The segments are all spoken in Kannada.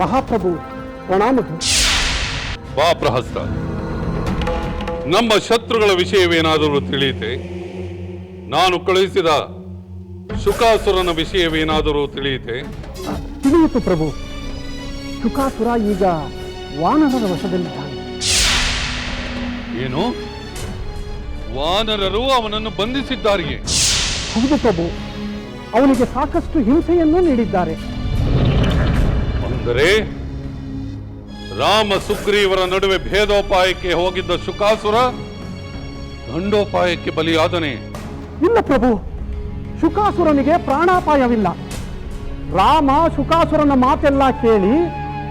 ಮಹಾಪ್ರಭು ಪ್ರಣಾಮಗಳು. ವಾ ಪ್ರಹಸ್ತ ನಮ್ಮ ಶತ್ರುಗಳ ವಿಷಯವೇನಾದರೂ ತಿಳಿಯಿತೆ? ನಾನು ಕಳುಹಿಸಿದ ಶುಕಾಸುರನ ವಿಷಯವೇನಾದರೂ ತಿಳಿಯಿತೆ? ತಿಳಿಯಿತು ಪ್ರಭು. ಶುಕಾಸುರ ಈಗ ವಾನರರ ವಶದಲ್ಲಿದ್ದಾನೆ. ಏನು? ವಾನರರು ಅವನನ್ನು ಬಂಧಿಸಿದ್ದಾರೆಯೇ? ಹೌದು ಪ್ರಭು. ಅವನಿಗೆ ಸಾಕಷ್ಟು ಹಿಂಸೆಯನ್ನು ನೀಡಿದ್ದಾರೆ. ಅಂದರೆ ರಾಮ ಸುಗ್ರೀವರ ನಡುವೆ ಭೇದೋಪಾಯಕ್ಕೆ ಹೋಗಿದ್ದ ಶುಕಾಸುರ ದಂಡೋಪಾಯಕ್ಕೆ ಬಲಿಯಾದನೆ. ಇಲ್ಲ ಪ್ರಭು, ಶುಕಾಸುರನಿಗೆ ಪ್ರಾಣಾಪಾಯವಿಲ್ಲ. ರಾಮ ಶುಕಾಸುರನ ಮಾತೆಲ್ಲ ಕೇಳಿ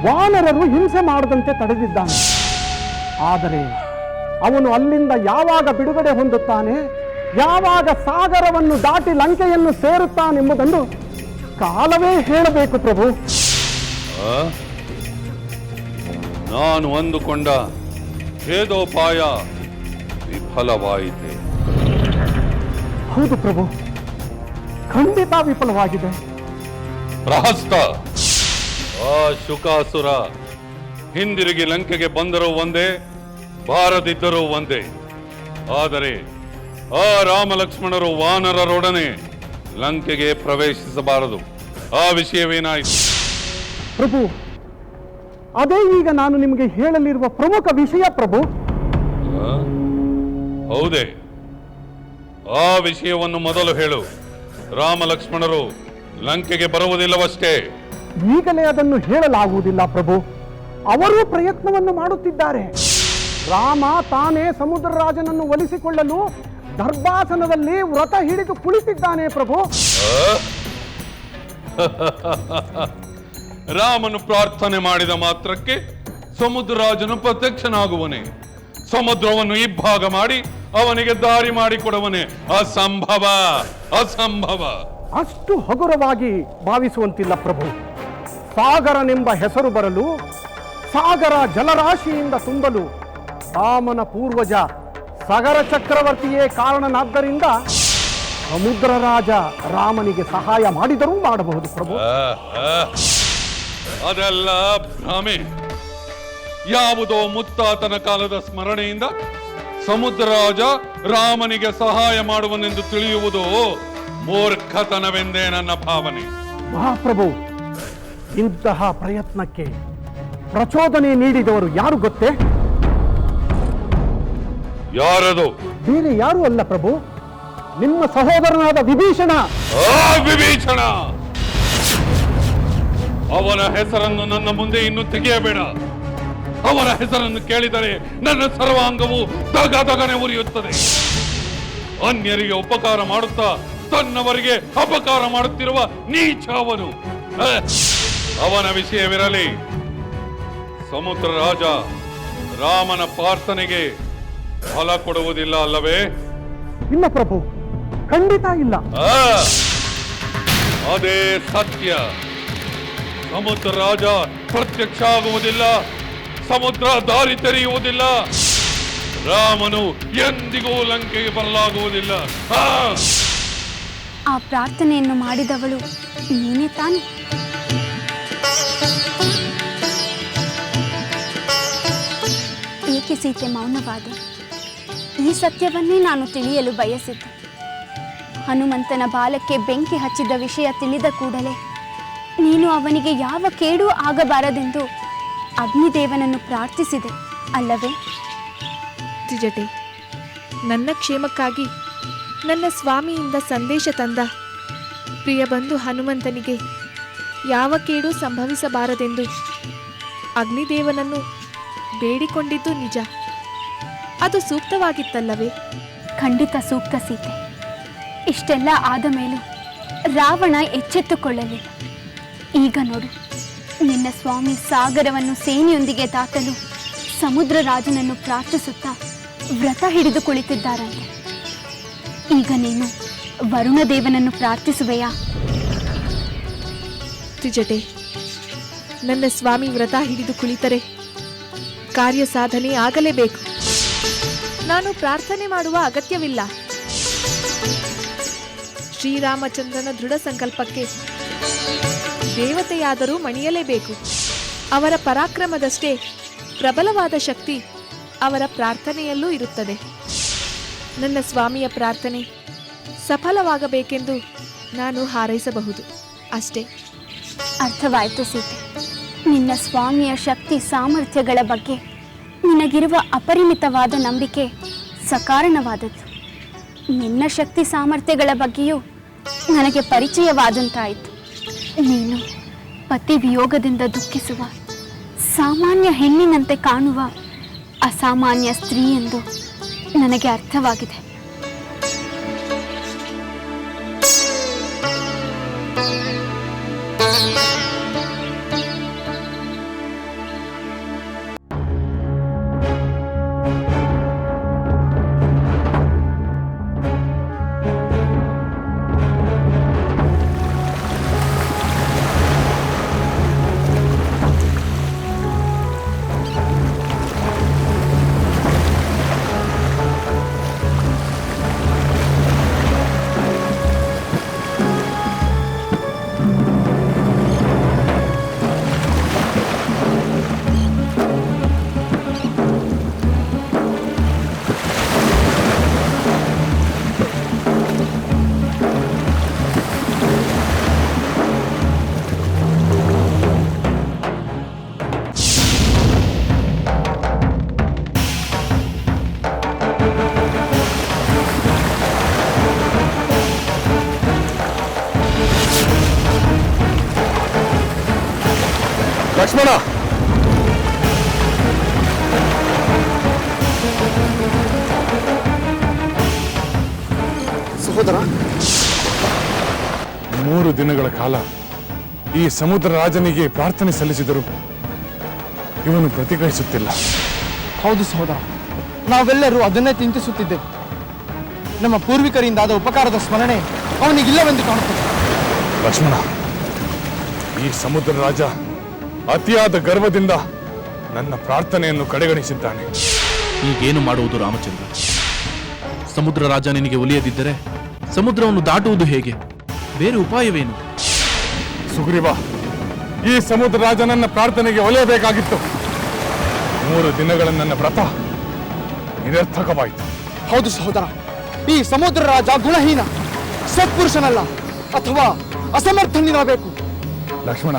ವಾನರರು ಹಿಂಸೆ ಮಾಡದಂತೆ ತಡೆದಿದ್ದಾನೆ. ಆದರೆ ಅವನು ಅಲ್ಲಿಂದ ಯಾವಾಗ ಬಿಡುಗಡೆ ಹೊಂದುತ್ತಾನೆ, ಯಾವಾಗ ಸಾಗರವನ್ನು ದಾಟಿ ಲಂಕೆಯನ್ನು ಸೇರುತ್ತಾನೆಂಬುದನ್ನು ಕಾಲವೇ ಹೇಳಬೇಕು ಪ್ರಭು? ನಾನು ಅಂದುಕೊಂಡ ಭೇದೋಪಾಯ ವಿಫಲವಾಯಿತೆ. ಹೌದು ಪ್ರಭು. ಖಂಡಿತ ವಿಫಲವಾಗಿದೆ. ಪ್ರಹಸ್ತ! ಆ ಶುಕಾಸುರ ಹಿಂದಿರುಗಿ ಲಂಕೆಗೆ ಬಂದರೂ ಒಂದೇ ಬಾರದಿದ್ದರೂ ಒಂದೇ. ಆದರೆ ಆ ರಾಮಲಕ್ಷ್ಮಣರು ವಾನರರೊಡನೆ ಲಂಕೆಗೆ ಪ್ರವೇಶಿಸಬಾರದು. ಆ ವಿಷಯವೇನಾಯಿತು ಪ್ರಭು ಅದೇ ಈಗ ನಾನು ನಿಮಗೆ ಹೇಳಲಿರುವ ಪ್ರಮುಖ ವಿಷಯ ಪ್ರಭು? ಹೌದೇ. ಆ ವಿಷಯವನ್ನು ಮೊದಲು ಹೇಳು. ರಾಮ ಲಕ್ಷ್ಮಣರು ಲಂಕೆಗೆ ಬರುವುದಿಲ್ಲವಷ್ಟೇ. ಈಗಲೇ ಅದನ್ನು ಹೇಳಲಾಗುವುದಿಲ್ಲ ಪ್ರಭು. ಅವರು ಪ್ರಯತ್ನವನ್ನು ಮಾಡುತ್ತಿದ್ದಾರೆ. ರಾಮ ತಾನೇ ಸಮುದ್ರ ರಾಜನನ್ನು ಒಲಿಸಿಕೊಳ್ಳಲು ದರ್ಭಾಸನದಲ್ಲಿ ವ್ರತ ಹಿಡಿದು ಕುಳಿತಿದ್ದಾನೆ ಪ್ರಭು. ರಾಮನು ಪ್ರಾರ್ಥನೆ ಮಾಡಿದ ಮಾತ್ರಕ್ಕೆ ಸಮುದ್ರರಾಜನು ಪ್ರತ್ಯಕ್ಷನಾಗುವನೆ. ಸಮುದ್ರವನ್ನು ಇಬ್ಬಾಗ ಮಾಡಿ ಅವನಿಗೆ ದಾರಿ ಮಾಡಿಕೊಡುವನೆ. ಅಸಂಭವ ಅಸಂಭವ. ಅಷ್ಟು ಹಗುರವಾಗಿ ಭಾವಿಸುವಂತಿಲ್ಲ ಪ್ರಭು. ಸಾಗರನೆಂಬ ಹೆಸರು ಬರಲು ಸಾಗರ ಜಲರಾಶಿಯಿಂದ ತುಂಬಲು ರಾಮನ ಪೂರ್ವಜ ಸಾಗರ ಚಕ್ರವರ್ತಿಯೇ ಕಾರಣನಾದ್ದರಿಂದ ಸಮುದ್ರ ರಾಜ ರಾಮನಿಗೆ ಸಹಾಯ ಮಾಡಿದರೂ ಮಾಡಬಹುದು ಪ್ರಭು. ಅದೆಲ್ಲ ಭ್ರಮೆ. ಯಾವುದೋ ಮುತ್ತಾತನ ಕಾಲದ ಸ್ಮರಣೆಯಿಂದ ಸಮುದ್ರರಾಜ ರಾಮನಿಗೆ ಸಹಾಯ ಮಾಡುವನೆಂದು ತಿಳಿಯುವುದು ಮೂರ್ಖತನವೆಂದೇ ನನ್ನ ಭಾವನೆ. ಮಹಾಪ್ರಭು ಇಂತಹ ಪ್ರಯತ್ನಕ್ಕೆ ಪ್ರಚೋದನೆ ನೀಡಿದವರು ಯಾರು ಗೊತ್ತೇ? ಯಾರದು? ಬೇರೆ ಯಾರು ಅಲ್ಲ ಪ್ರಭು. ನಿಮ್ಮ ಸಹೋದರನಾದ ವಿಭೀಷಣ. ಆ ವಿಭೀಷಣ! ಅವನ ಹೆಸರನ್ನು ನನ್ನ ಮುಂದೆ ಇನ್ನು ತೆಗೆಯಬೇಡ. ಅವರ ಹೆಸರನ್ನು ಕೇಳಿದರೆ ನನ್ನ ಸರ್ವಾಂಗವು ದಗ ದಗನೆ ಉರಿಯುತ್ತದೆ. ಅನ್ಯರಿಗೆ ಉಪಕಾರ ಮಾಡುತ್ತಾ ತನ್ನವರಿಗೆ ಅಪಕಾರ ಮಾಡುತ್ತಿರುವ ನೀಚ ಅವನು. ಅವನ ವಿಷಯವಿರಲಿ. ಸಮುದ್ರ ರಾಜ ರಾಮನ ಪ್ರಾರ್ಥನೆಗೆ ಫಲ ಕೊಡುವುದಿಲ್ಲ ಅಲ್ಲವೇ? ಇಲ್ಲ ಪ್ರಭು ಖಂಡಿತ ಇಲ್ಲ. ಅದೇ ಸತ್ಯ. ಸಮುದ್ರ ರಾಜ ಪ್ರತ್ಯಕ್ಷ ಆಗುವುದಿಲ್ಲ ಸಮುದ್ರ ದಾರಿ ತೆರೆಯುವುದಿಲ್ಲ. ರಾಮನು ಎಂದಿಗೂ ಲಂಕೆಗೆ ಬರಲಾಗುವುದಿಲ್ಲ. ಆ, ಪ್ರಾರ್ಥನೆಯನ್ನು ಮಾಡಿದವಳು ನೀನೇ ತಾನೆ. ಏಕೆ ಸೀತೆ ಮೌನವಾದೆ? ಈ ಸತ್ಯವನ್ನೇ ನಾನು ತಿಳಿಯಲು ಬಯಸಿದ್ದೆ. ಹನುಮಂತನ ಬಾಲಕ್ಕೆ ಬೆಂಕಿ ಹಚ್ಚಿದ ವಿಷಯ ತಿಳಿದ ಕೂಡಲೇ ನೀನು ಅವನಿಗೆ ಯಾವ ಕೇಡು ಆಗಬಾರದೆಂದು ಅಗ್ನಿದೇವನನ್ನು ಪ್ರಾರ್ಥಿಸಿದೆ ಅಲ್ಲವೇ? ತ್ರಿಜಟೆ ನನ್ನ ಕ್ಷೇಮಕ್ಕಾಗಿ ನನ್ನ ಸ್ವಾಮಿಯಿಂದ ಸಂದೇಶ ತಂದ ಪ್ರಿಯ ಬಂಧು ಹನುಮಂತನಿಗೆ ಯಾವ ಕೇಡು ಸಂಭವಿಸಬಾರದೆಂದು ಅಗ್ನಿದೇವನನ್ನು ಬೇಡಿಕೊಂಡಿದ್ದು ನಿಜ. ಅದು ಸೂಕ್ತವಾಗಿತ್ತಲ್ಲವೇ? ಖಂಡಿತ ಸೂಕ್ತ ಸೀತೆ. ಇಷ್ಟೆಲ್ಲ ಆದ ಮೇಲೂ ರಾವಣ ಎಚ್ಚೆತ್ತುಕೊಳ್ಳಲಿಲ್ಲ. ಈಗ ನೋಡು. ನಿನ್ನ ಸ್ವಾಮಿ ಸಾಗರವನ್ನು ಸೇನೆಯೊಂದಿಗೆ ದಾಟಲು ಸಮುದ್ರ ರಾಜನನ್ನು ಪ್ರಾರ್ಥಿಸುತ್ತಾ ವ್ರತ ಹಿಡಿದು ಕುಳಿತಿದ್ದಾರಂತೆ ಈಗ ನೀನು ವರುಣ ದೇವನನ್ನು ಪ್ರಾರ್ಥಿಸುವೆಯಾ? ತ್ರಿಜಟೆ, ನನ್ನ ಸ್ವಾಮಿ ವ್ರತ ಹಿಡಿದು ಕುಳಿತರೆ ಕಾರ್ಯ ಸಾಧನೆ ಆಗಲೇಬೇಕು. ನಾನು ಪ್ರಾರ್ಥನೆ ಮಾಡುವ ಅಗತ್ಯವಿಲ್ಲ. ಶ್ರೀರಾಮಚಂದ್ರನ ದೃಢ ಸಂಕಲ್ಪಕ್ಕೆ ದೇವತೆಯಾದರೂ ಮಣಿಯಲೇಬೇಕು. ಅವರ ಪರಾಕ್ರಮದಷ್ಟೇ ಪ್ರಬಲವಾದ ಶಕ್ತಿ ಅವರ ಪ್ರಾರ್ಥನೆಯಲ್ಲೂ ಇರುತ್ತದೆ. ನನ್ನ ಸ್ವಾಮಿಯ ಪ್ರಾರ್ಥನೆ ಸಫಲವಾಗಬೇಕೆಂದು ನಾನು ಹಾರೈಸಬಹುದು. ಅಷ್ಟೇ. ಅರ್ಥವಾಯಿತು ಸೀತೆ. ನಿನ್ನ ಸ್ವಾಮಿಯ ಶಕ್ತಿ ಸಾಮರ್ಥ್ಯಗಳ ಬಗ್ಗೆ ನಿನಗಿರುವ ಅಪರಿಮಿತವಾದ ನಂಬಿಕೆ ಸಕಾರಣವಾದದ್ದು. ನಿನ್ನ ಶಕ್ತಿ ಸಾಮರ್ಥ್ಯಗಳ ಬಗ್ಗೆಯೂ ನನಗೆ ಪರಿಚಯವಾದಂತಾಯಿತು. ನೀನು ಪತಿ ವಿಯೋಗದಿಂದ ದುಃಖಿಸುವ ಸಾಮಾನ್ಯ ಹೆಣ್ಣಿನಂತೆ ಕಾಣುವ ಅಸಾಮಾನ್ಯ ಸ್ತ್ರೀ ಎಂದು ನನಗೆ ಅರ್ಥವಾಗಿದೆ. ಲಕ್ಷ್ಮಣ ಸಹೋದರ. ಮೂರು ದಿನಗಳ ಕಾಲ ಈ ಸಮುದ್ರ ರಾಜನಿಗೆ ಪ್ರಾರ್ಥನೆ ಸಲ್ಲಿಸಿದರು ಇವನು ಪ್ರತಿಕ್ರಿಯಿಸುತ್ತಿಲ್ಲ ಹೌದು ಸಹೋದರ. ನಾವೆಲ್ಲರೂ ಅದನ್ನೇ ಚಿಂತಿಸುತ್ತಿದ್ದೆವು. ನಮ್ಮ ಪೂರ್ವಿಕರಿಂದಾದ ಉಪಕಾರದ ಸ್ಮರಣೆ ಅವನಿಗಿಲ್ಲವೆಂದು ಕಾಣುತ್ತದೆ. ಲಕ್ಷ್ಮಣ ಈ ಸಮುದ್ರ ರಾಜ ಅತಿಯಾದ ಗರ್ವದಿಂದ ನನ್ನ ಪ್ರಾರ್ಥನೆಯನ್ನು ಕಡೆಗಣಿಸಿದ್ದಾನೆ. ಈಗೇನು ಮಾಡುವುದು ರಾಮಚಂದ್ರ? ಸಮುದ್ರ ರಾಜ ನಿನಗೆ ಒಲಿಯದಿದ್ದರೆ ಸಮುದ್ರವನ್ನು ದಾಟುವುದು ಹೇಗೆ? ಬೇರೆ ಉಪಾಯವೇನು? ಸುಗ್ರೀವ ಈ ಸಮುದ್ರ ರಾಜ ನನ್ನ ಪ್ರಾರ್ಥನೆಗೆ ಒಲಿಯಬೇಕಾಗಿತ್ತು. ಮೂರು ದಿನಗಳ ನನ್ನ ವ್ರತ ನಿರರ್ಥಕವಾಯಿತು. ಹೌದು ಸಹೋದರ ಈ ಸಮುದ್ರ ರಾಜ ಗುಣಹೀನ ಸತ್ಪುರುಷನಲ್ಲ ಅಥವಾ ಅಸಮರ್ಥನಿರಬೇಕು. ಲಕ್ಷ್ಮಣ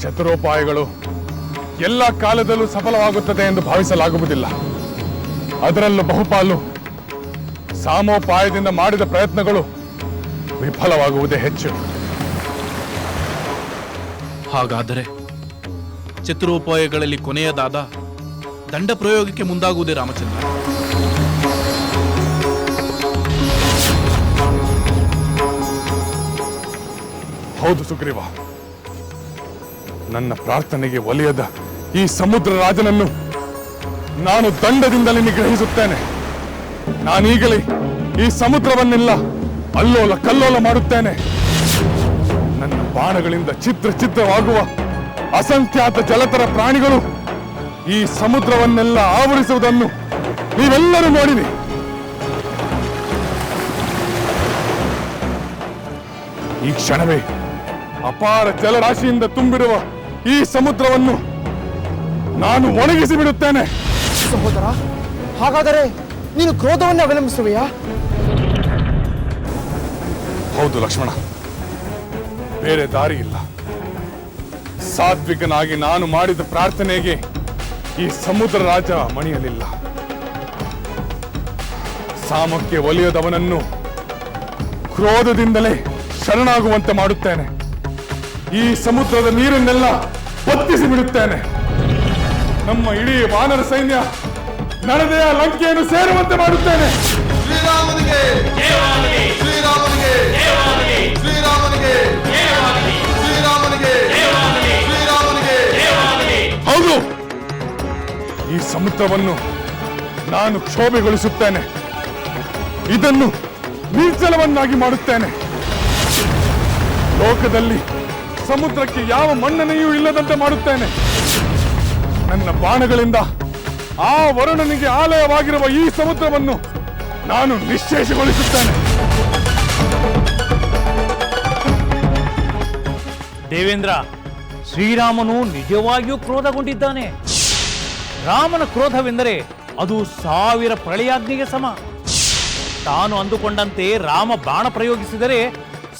ಚತುರೋಪಾಯಗಳು ಎಲ್ಲ ಕಾಲದಲ್ಲೂ ಸಫಲವಾಗುತ್ತದೆ ಎಂದು ಭಾವಿಸಲಾಗುವುದಿಲ್ಲ. ಅದರಲ್ಲೂ ಬಹುಪಾಲು ಸಾಮೋಪಾಯದಿಂದ ಮಾಡಿದ ಪ್ರಯತ್ನಗಳು ವಿಫಲವಾಗುವುದೇ ಹೆಚ್ಚು. ಹಾಗಾದರೆ ಚತುರೋಪಾಯಗಳಲ್ಲಿ ಕೊನೆಯದಾದ ದಂಡ ಪ್ರಯೋಗಕ್ಕೆ ಮುಂದಾಗುವುದೇ ರಾಮಚಂದ್ರ? ಹೌದು ಸುಗ್ರೀವ. ನನ್ನ ಪ್ರಾರ್ಥನೆಗೆ ಒಲಿಯದ ಈ ಸಮುದ್ರ ರಾಜನನ್ನು ನಾನು ದಂಡದಿಂದಲೇ ನಿಗ್ರಹಿಸುತ್ತೇನೆ. ನಾನೀಗಲೇ ಈ ಸಮುದ್ರವನ್ನೆಲ್ಲ ಅಲ್ಲೋಲ ಕಲ್ಲೋಲ ಮಾಡುತ್ತೇನೆ. ನನ್ನ ಬಾಣಗಳಿಂದ ಚಿತ್ರ ಚಿತ್ರವಾಗುವ ಅಸಂಖ್ಯಾತ ಜಲತರ ಪ್ರಾಣಿಗಳು ಈ ಸಮುದ್ರವನ್ನೆಲ್ಲ ಆವರಿಸುವುದನ್ನು ನೀವೆಲ್ಲರೂ ನೋಡಿರಿ. ಈ ಕ್ಷಣವೇ ಅಪಾರ ಜಲರಾಶಿಯಿಂದ ತುಂಬಿರುವ ಈ ಸಮುದ್ರವನ್ನು ನಾನು ಒಣಗಿಸಿ ಬಿಡುತ್ತೇನೆ. ಸಹೋದರ ಹಾಗಾದರೆ ನೀನು ಕ್ರೋಧವನ್ನು ಅವಲಂಬಿಸುವೆಯಾ? ಹೌದು ಲಕ್ಷ್ಮಣ ಬೇರೆ ದಾರಿ ಇಲ್ಲ. ಸಾತ್ವಿಕನಾಗಿ ನಾನು ಮಾಡಿದ ಪ್ರಾರ್ಥನೆಗೆ ಈ ಸಮುದ್ರ ರಾಜ ಮಣಿಯಲಿಲ್ಲ. ಸಾಮಕ್ಕೆ ಒಲಿಯದವನನ್ನು ಕ್ರೋಧದಿಂದಲೇ ಶರಣಾಗುವಂತೆ ಮಾಡುತ್ತೇನೆ. ಈ ಸಮುದ್ರದ ನೀರನ್ನೆಲ್ಲ ಹೊತ್ತಿಸಿ ಬಿಡುತ್ತೇನೆ. ನಮ್ಮ ಇಡೀ ವಾನರ ಸೈನ್ಯ ನಡೆದೆಯ ಲಂಕೆಯನ್ನು ಸೇರುವಂತೆ ಮಾಡುತ್ತೇನೆ. ಶ್ರೀರಾಮನಿಗೆ ಶ್ರೀರಾಮನಿಗೆ ಶ್ರೀರಾಮನಿಗೆ ಶ್ರೀರಾಮನಿಗೆ ಶ್ರೀರಾಮನಿಗೆ. ಹೌದು. ಈ ಸಮುದ್ರವನ್ನು ನಾನು ಕ್ಷೋಭೆಗೊಳಿಸುತ್ತೇನೆ. ಇದನ್ನು ನಿರ್ಜಲವನ್ನಾಗಿ ಮಾಡುತ್ತೇನೆ. ಲೋಕದಲ್ಲಿ ಸಮುದ್ರಕ್ಕೆ ಯಾವ ಮಣ್ಣನೆಯೂ ಇಲ್ಲದಂತೆ ಮಾಡುತ್ತೇನೆ. ನನ್ನ ಬಾಣಗಳಿಂದ ಆ ವರುಣನಿಗೆ ಆಲಯವಾಗಿರುವ ಈ ಸಮುದ್ರವನ್ನು ನಾನು ನಿಶ್ಚೇಷಗೊಳಿಸುತ್ತೇನೆ. ದೇವೇಂದ್ರ, ಶ್ರೀರಾಮನು ನಿಜವಾಗಿಯೂ ಕ್ರೋಧಗೊಂಡಿದ್ದಾನೆ. ರಾಮನ ಕ್ರೋಧವೆಂದರೆ ಅದು ಸಾವಿರ ಪ್ರಳಯಾಗ್ನಿಗೆ ಸಮ. ತಾನು ಅಂದುಕೊಂಡಂತೆ ರಾಮ ಬಾಣ ಪ್ರಯೋಗಿಸಿದರೆ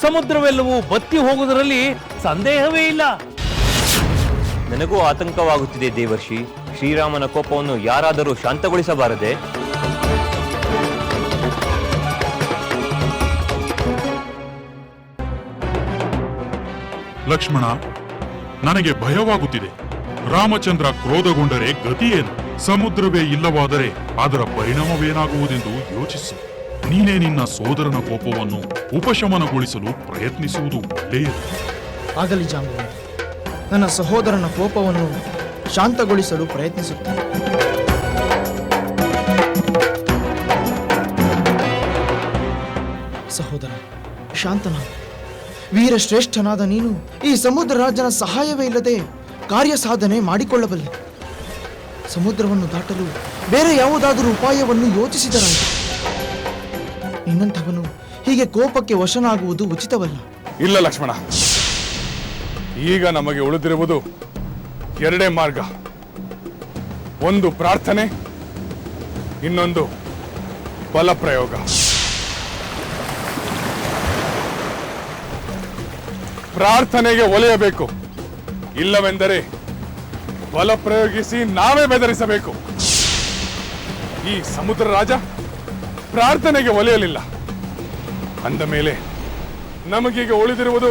ಸಮುದ್ರವೆಲ್ಲವೂ ಬತ್ತಿ ಹೋಗುವುದರಲ್ಲಿ ಸಂದೇಹವೇ ಇಲ್ಲ. ನನಗೂ ಆತಂಕವಾಗುತ್ತಿದೆ ದೇವರ್ಷಿ. ಶ್ರೀರಾಮನ ಕೋಪವನ್ನು ಯಾರಾದರೂ ಶಾಂತಗೊಳಿಸಬಾರದೆ? ಲಕ್ಷ್ಮಣ ನನಗೆ ಭಯವಾಗುತ್ತಿದೆ. ರಾಮಚಂದ್ರ ಕ್ರೋಧಗೊಂಡರೆ ಗತಿಯೇನು? ಸಮುದ್ರವೇ ಇಲ್ಲವಾದರೆ ಅದರ ಪರಿಣಾಮವೇನಾಗುವುದೆಂದು ಯೋಚಿಸು. ನೀನೇ ನಿನ್ನ ಸೋದರನ ಕೋಪವನ್ನು ಉಪಶಮನಗೊಳಿಸಲು ಪ್ರಯತ್ನಿಸುವುದು ಒಳ್ಳೆಯದು. ಆಗಲಿ ಜಾಂಬು. ನನ್ನ ಸಹೋದರನ ಕೋಪವನ್ನು ಶಾಂತಗೊಳಿಸಲು ಪ್ರಯತ್ನಿಸುತ್ತೇನೆ. ಸಹೋದರ, ಶಾಂತನ, ವೀರಶ್ರೇಷ್ಠನಾದ ನೀನು ಈ ಸಮುದ್ರ ರಾಜನ ಸಹಾಯವೇ ಇಲ್ಲದೆ ಕಾರ್ಯ ಸಾಧನೆ ಮಾಡಿಕೊಳ್ಳಬಲ್ಲೆ. ಸಮುದ್ರವನ್ನು ದಾಟಲು ಬೇರೆ ಯಾವುದಾದರೂ ಉಪಾಯವನ್ನು ಯೋಚಿಸಿದರಾಯಿತು. ನಿನ್ನಂಥವನು ಹೀಗೆ ಕೋಪಕ್ಕೆ ವಶನಾಗುವುದು ಉಚಿತವಲ್ಲ. ಇಲ್ಲ ಲಕ್ಷ್ಮಣ. ಈಗ ನಮಗೆ ಉಳಿದಿರುವುದು ಎರಡೇ ಮಾರ್ಗ. ಒಂದು ಪ್ರಾರ್ಥನೆ, ಇನ್ನೊಂದು ಬಲಪ್ರಯೋಗ. ಪ್ರಾರ್ಥನೆಗೆ ಒಲೆಯಬೇಕು. ಇಲ್ಲವೆಂದರೆ ಬಲ ಪ್ರಯೋಗಿಸಿ ನಾವೇ ಬೆದರಿಸಬೇಕು. ಈ ಸಮುದ್ರ ರಾಜ ಪ್ರಾರ್ಥನೆಗೆ ಒಲೆಯಲಿಲ್ಲ. ಅಂದ ಮೇಲೆ ನಮಗೀಗ ಉಳಿದಿರುವುದು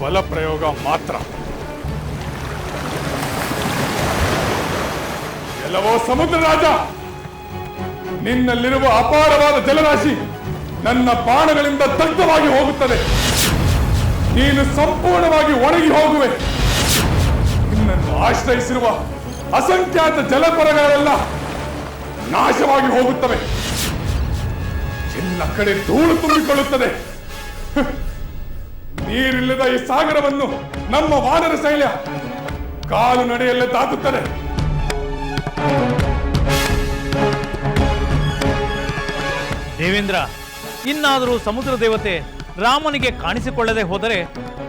ಬಲ ಪ್ರಯೋಗ ಮಾತ್ರ. ಎಲ್ಲವೋ ಸಮುದ್ರ ರಾಜ, ನಿನ್ನಲ್ಲಿರುವ ಅಪಾರವಾದ ಜಲರಾಶಿ ನನ್ನ ಬಾಣಗಳಿಂದ ದಗ್ಧವಾಗಿ ಹೋಗುತ್ತದೆ. ನೀನು ಸಂಪೂರ್ಣವಾಗಿ ಒಣಗಿ ಹೋಗುವೆ. ನಿನ್ನನ್ನು ಆಶ್ರಯಿಸಿರುವ ಅಸಂಖ್ಯಾತ ಜಲಪರಗಳೆಲ್ಲ ನಾಶವಾಗಿ ಹೋಗುತ್ತವೆ. ಎಲ್ಲ ಕಡೆ ಧೂಳು ತುಂಬಿಕೊಳ್ಳುತ್ತದೆ. ನೀರಿಲ್ಲದ ಈ ಸಾಗರವನ್ನು ನಮ್ಮ ವಾನರ ಶೈಲ್ಯ ಕಾಲು ನಡೆಯಲ್ಲೇ ತಾಕುತ್ತದೆ. ದೇವೇಂದ್ರ ಇನ್ನಾದರೂ ಸಮುದ್ರ ದೇವತೆ ರಾಮನಿಗೆ ಕಾಣಿಸಿಕೊಳ್ಳದೆ ಹೋದರೆ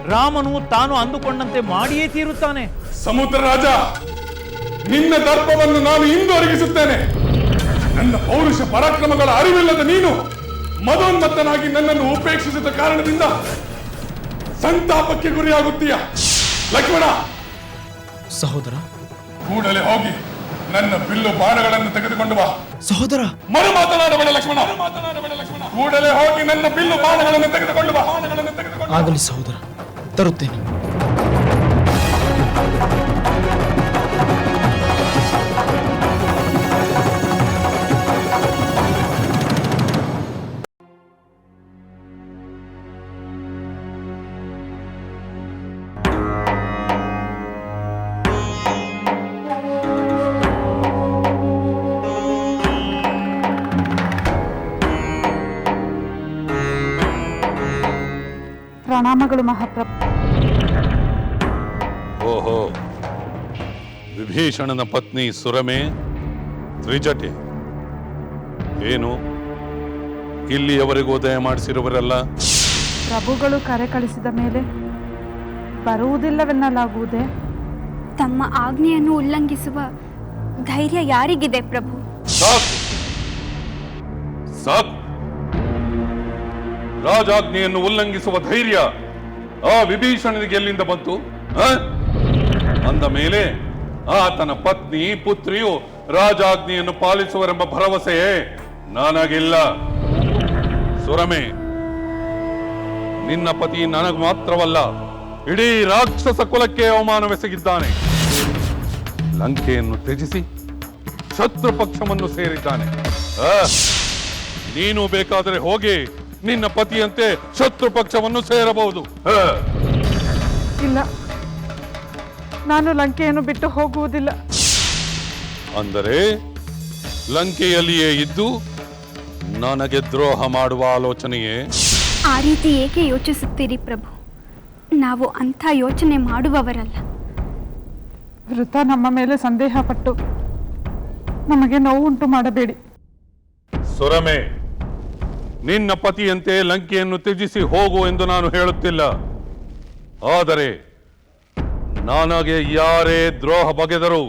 ರಾಮನು ತಾನು ಅಂದುಕೊಂಡಂತೆ ಮಾಡಿಯೇ ತೀರುತ್ತಾನೆ. ಸಮುದ್ರ ರಾಜ ನಿನ್ನ ದರ್ಪವನ್ನು ನಾನು ಹಿಂದೊರಗಿಸುತ್ತೇನೆ ನನ್ನ ಪೌರುಷ ಪರಾಕ್ರಮಗಳ ಅರಿವಿಲ್ಲದ ನೀನು ಮದೋನ್ಮತ್ತನಾಗಿ ನನ್ನನ್ನು ಉಪೇಕ್ಷಿಸಿದ ಕಾರಣದಿಂದ ಸಂತಾಪಕ್ಕೆ ಗುರಿಯಾಗುತ್ತೀಯ. ಲಕ್ಷ್ಮಣ! ಸಹೋದರ! ಕೂಡಲೇ ಹೋಗಿ ನನ್ನ ಬಿಲ್ಲು ಬಾಣಗಳನ್ನು ತೆಗೆದುಕೊಂಡು ಬಾ. ಸಹೋದರ! ಮರು ಮಾತನಾಡಬೇಡ ಲಕ್ಷ್ಮಣ. ಕೂಡಲೇ ಹೋಗಿ ನನ್ನ ಬಿಲ್ಲು ಬಾಣಗಳನ್ನು ತೆಗೆದುಕೊಂಡು ಬಾ. ಬಾಣಗಳನ್ನು ತೆಗೆದುಕೊಂಡು ಆಗಲಿ ಸಹೋದರ ತರುತ್ತೇನೆ. ಪ್ರಣಾಮಗಳು ಮಹಾಪ್ರಭು ಓಹೋ. ವಿಭೀಷಣನ ಪತ್ನಿ ಸುರಮೆ ತ್ರಿಜಟೆ ಏನು? ಇಲ್ಲಿಯವರೆಗೂ ಉದಯ ಮಾಡಿಸಿರುವರೆಲ್ಲ? ಪ್ರಭುಗಳು ಕರೆ ಕಳಿಸಿದ ಮೇಲೆ ಬರುವುದಿಲ್ಲವೆನ್ನಲಾಗುವುದೇ? ತಮ್ಮ ಆಜ್ಞೆಯನ್ನು ಉಲ್ಲಂಘಿಸುವ ಧೈರ್ಯ ಯಾರಿಗಿದೆ ಪ್ರಭು? ಸಾಕು. ಸಾಕು. ರಾಜಾಜ್ಞೆಯನ್ನು ಉಲ್ಲಂಘಿಸುವ ಧೈರ್ಯ ಆ ವಿಭೀಷಣನಿಗೆ ಎಲ್ಲಿಂದ ಬಂತು? ಅಂದ ಮೇಲೆ ಆತನ ಪತ್ನಿ, ಪುತ್ರಿಯು ರಾಜಾಜ್ಞೆಯನ್ನು ಪಾಲಿಸುವರೆಂಬ ಭರವಸೆಯೇ ನನಗಿಲ್ಲ. ಸುರಮೆ, ನಿನ್ನ ಪತಿ ನನಗೆ ಮಾತ್ರವಲ್ಲ, ಇಡೀ ರಾಕ್ಷಸ ಕುಲಕ್ಕೆ ಅವಮಾನವೆಸಗಿದ್ದಾನೆ. ಲಂಕೆಯನ್ನು ತ್ಯಜಿಸಿ ಶತ್ರು ಪಕ್ಷವನ್ನು ಸೇರಿದ್ದಾನೆ. ನೀನು ಬೇಕಾದರೆ ಹೋಗಿ ನಿನ್ನ ಪತಿಯಂತೆ ಶತ್ರು ಪಕ್ಷವನ್ನು ಸೇರಬಹುದು. ಇಲ್ಲ. ನಾನು ಲಂಕೆಯನ್ನು ಬಿಟ್ಟು ಹೋಗುವುದಿಲ್ಲ. ಅಂದರೆ ಲಂಕೆಯಲ್ಲಿಯೇ ಇದ್ದು ನನಗೆ ದ್ರೋಹ ಮಾಡುವ ಆಲೋಚನೆಯೇ? ಆ ರೀತಿ ಏಕೆ ಯೋಚಿಸುತ್ತೀರಿ ಪ್ರಭು? ನಾವು ಅಂಥ ಯೋಚನೆ ಮಾಡುವವರಲ್ಲ. ವೃತ ನಮ್ಮ ಮೇಲೆ ಸಂದೇಹ ಪಟ್ಟು ನಮಗೆ ನೋವುಂಟು ಮಾಡಬೇಡಿ. ಸುರಮೆ ನಿನ್ನ ಪತಿಯಂತೆ ಲಂಕೆಯನ್ನು ತ್ಯಜಿಸಿ ಹೋಗು ಎಂದು ನಾನು ಹೇಳುತ್ತಿಲ್ಲ. ಆದರೆ ನನಗೆ ಯಾರೇ ದ್ರೋಹ ಬಗೆದರು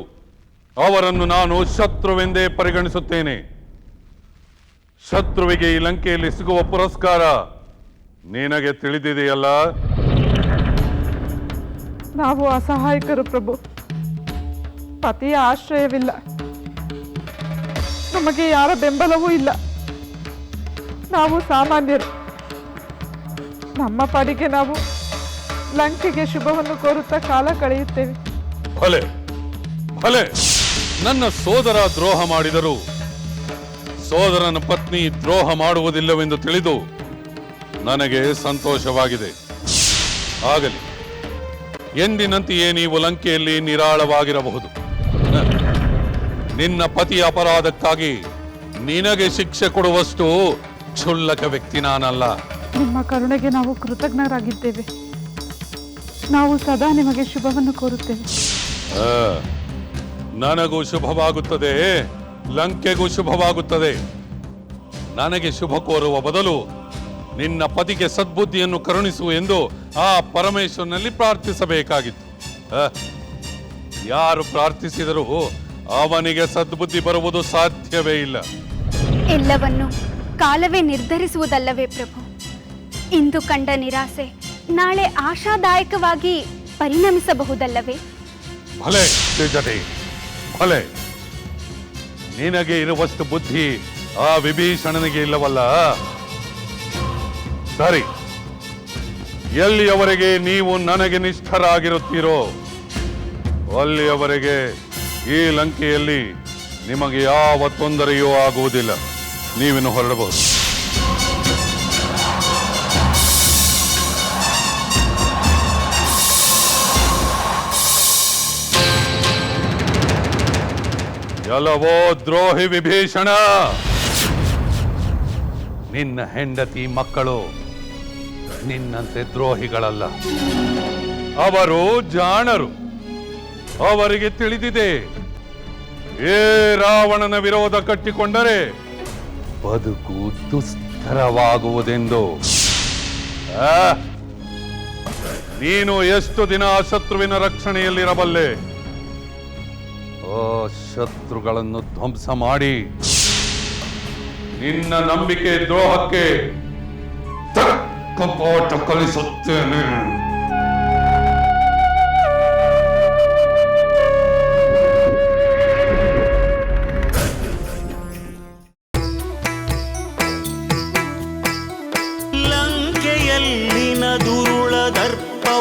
ಅವರನ್ನು ನಾನು ಶತ್ರುವೆಂದೇ ಪರಿಗಣಿಸುತ್ತೇನೆ. ಶತ್ರುವಿಗೆ ಈ ಲಂಕೆಯಲ್ಲಿ ಸಿಗುವ ಪುರಸ್ಕಾರ ನಿನಗೆ ತಿಳಿದಿದೆಯಲ್ಲ? ನಾವು ಅಸಹಾಯಕರು ಪ್ರಭು. ಪತಿಯ ಆಶ್ರಯವಿಲ್ಲ. ನಮಗೆ ಯಾರ ಬೆಂಬಲವೂ ಇಲ್ಲ. ನಾವು ಸಾಮಾನ್ಯರು. ನಮ್ಮ ಪಾಡಿಗೆ ನಾವು ಲಂಕೆಗೆ ಶುಭವನ್ನು ಕೋರುತ್ತಾ ಕಾಲ ಕಳೆಯುತ್ತೇವೆ. ಭಲೆ ಭಲೆ. ನನ್ನ ಸೋದರ ದ್ರೋಹ ಮಾಡಿದರು, ಸೋದರನ ಪತ್ನಿ ದ್ರೋಹ ಮಾಡುವುದಿಲ್ಲವೆಂದು ತಿಳಿದು ನನಗೆ ಸಂತೋಷವಾಗಿದೆ. ಆಗಲಿ, ಎಂದಿನಂತೆಯೇ ನೀವು ಲಂಕೆಯಲ್ಲಿ ನಿರಾಳವಾಗಿರಬಹುದು. ನಿನ್ನ ಪತಿಯ ಅಪರಾಧಕ್ಕಾಗಿ ನಿನಗೆ ಶಿಕ್ಷೆ ಕೊಡುವಷ್ಟು ಕ್ಷುಲ್ಲಕ ವ್ಯಕ್ತಿ ನಾನಲ್ಲ. ನಿಮ್ಮ ಕರುಣೆಗೆ ನಾವು ಕೃತಜ್ಞರಾಗಿದ್ದೇವೆ. ನಾವು ಸದಾ ನಿಮಗೆ ಶುಭವನ್ನು ಕೋರುತ್ತೇವೆ. ಆ, ನನಗೂ ಶುಭವಾಗುತ್ತದೆ ಲಂಕೆಗೂ ಶುಭವಾಗುತ್ತದೆ. ನನಗೆ ಶುಭ ಕೋರುವ ಬದಲು ನಿನ್ನ ಪತಿಗೆ ಸದ್ಬುದ್ಧಿಯನ್ನು ಕರುಣಿಸು ಎಂದು ಆ ಪರಮೇಶ್ವರನಲ್ಲಿ ಪ್ರಾರ್ಥಿಸಬೇಕಾಗಿತ್ತು. ಆ, ಯಾರು ಪ್ರಾರ್ಥಿಸಿದರೂ ಅವನಿಗೆ ಸದ್ಬುದ್ಧಿ ಬರುವುದು ಸಾಧ್ಯವೇ ಇಲ್ಲ. ಎಲ್ಲವನ್ನು ಕಾಲವೇ ನಿರ್ಧರಿಸುವುದಲ್ಲವೇ ಪ್ರಭು? ಇಂದು ಕಂಡ ನಿರಾಸೆ ನಾಳೆ ಆಶಾದಾಯಕವಾಗಿ ಪರಿಣಮಿಸಬಹುದಲ್ಲವೇ? ಭಲೆ ತೇಜತೆ ಭಲೆ. ನಿನಗೆ ಇರುವಷ್ಟು ಬುದ್ಧಿ ಆ ವಿಭೀಷಣನಿಗೆ ಇಲ್ಲವಲ್ಲ? ಸರಿ. ಎಲ್ಲಿಯವರೆಗೆ ನೀವು ನನಗೆ ನಿಷ್ಠರಾಗಿರುತ್ತೀರೋ, ಅಲ್ಲಿಯವರೆಗೆ ಈ ಲಂಕೆಯಲ್ಲಿ ನಿಮಗೆ ಯಾವ ತೊಂದರೆಯೂ ಆಗುವುದಿಲ್ಲ. ನೀವಿನ್ನು ಹೊರಡಬಹುದು. ಎಲ್ಲವೋ ದ್ರೋಹಿ ವಿಭೀಷಣ! ನಿನ್ನ ಹೆಂಡತಿ ಮಕ್ಕಳು ನಿನ್ನಂತೆ ದ್ರೋಹಿಗಳಲ್ಲ. ಅವರು ಜಾಣರು. ಅವರಿಗೆ ತಿಳಿದಿದೆ. ಏ ರಾವಣನ ವಿರೋಧ ಕಟ್ಟಿಕೊಂಡರೆ ಬದುಕು ದುಸ್ತರವಾಗುವುದೆಂದು ಆ, ನೀನು ಎಷ್ಟು ದಿನ ಆ ಶತ್ರುವಿನ ರಕ್ಷಣೆಯಲ್ಲಿರಬಲ್ಲೆ? ಆ ಶತ್ರುಗಳನ್ನು ಧ್ವಂಸ ಮಾಡಿ. ನಿನ್ನ ನಂಬಿಕೆ ದ್ರೋಹಕ್ಕೆ ತಕ್ಕ ಪಾಠ ಕಲಿಸುತ್ತೇನೆ.